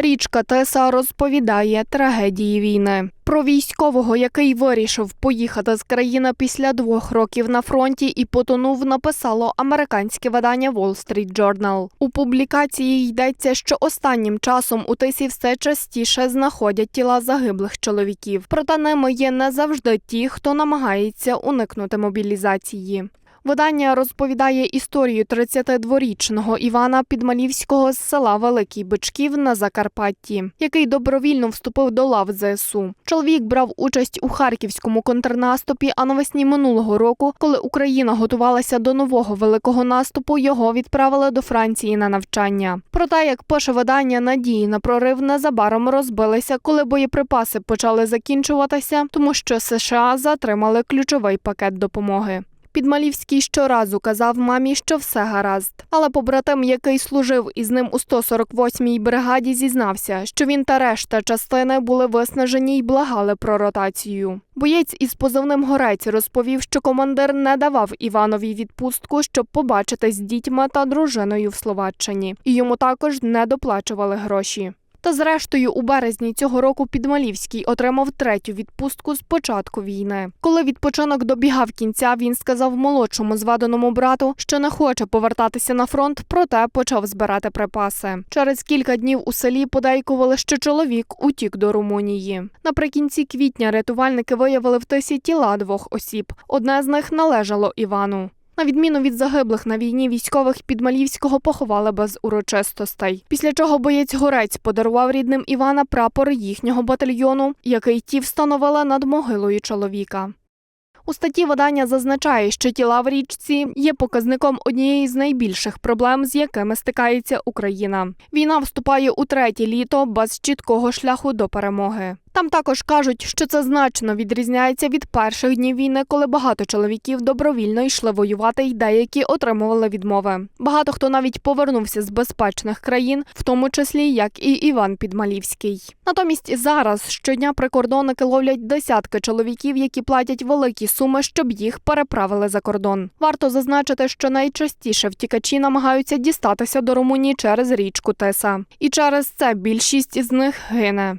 Річка Теса розповідає трагедії війни. Про військового, який вирішив поїхати з країни після двох років на фронті і потонув, написало американське видання Wall Street Journal. У публікації йдеться, що останнім часом у тисі все частіше знаходять тіла загиблих чоловіків. Проте ними є не завжди ті, хто намагається уникнути мобілізації. Видання розповідає історію 32-річного Івана Підмалівського з села Великий Бичків на Закарпатті, який добровільно вступив до лав ЗСУ. Чоловік брав участь у харківському контрнаступі, а навесні минулого року, коли Україна готувалася до нового великого наступу, його відправили до Франції на навчання. Проте, як пише видання, надії на прорив незабаром розбилися, коли боєприпаси почали закінчуватися, тому що США затримали ключовий пакет допомоги. Підмалівський щоразу казав мамі, що все гаразд. Але побратим, який служив із ним у 148-й бригаді, зізнався, що він та решта частини були виснажені й благали про ротацію. Боєць із позивним горець розповів, що командир не давав Іванові відпустку, щоб побачити з дітьми та дружиною в Словаччині, і йому також не доплачували гроші. Та зрештою, у березні цього року Підмалівський отримав третю відпустку з початку війни. Коли відпочинок добігав кінця, він сказав молодшому зведеному брату, що не хоче повертатися на фронт, проте почав збирати припаси. Через кілька днів у селі подейкували, що чоловік утік до Румунії. Наприкінці квітня рятувальники виявили в тисі тіла двох осіб. Одне з них належало Івану. На відміну від загиблих на війні військових Підмалівського поховали без урочистостей. Після чого боєць Горець подарував рідним Івана прапор їхнього батальйону, який ті встановили над могилою чоловіка. У статті видання зазначає, що тіла в річці є показником однієї з найбільших проблем, з якими стикається Україна. Війна вступає у третє літо без чіткого шляху до перемоги. Там також кажуть, що це значно відрізняється від перших днів війни, коли багато чоловіків добровільно йшли воювати, й деякі отримували відмови. Багато хто навіть повернувся з безпечних країн, в тому числі як і Іван Підмалівський. Натомість зараз щодня прикордонники ловлять десятки чоловіків, які платять великі суми, щоб їх переправили за кордон. Варто зазначити, що найчастіше втікачі намагаються дістатися до Румунії через річку Теса, і через це більшість із них гине.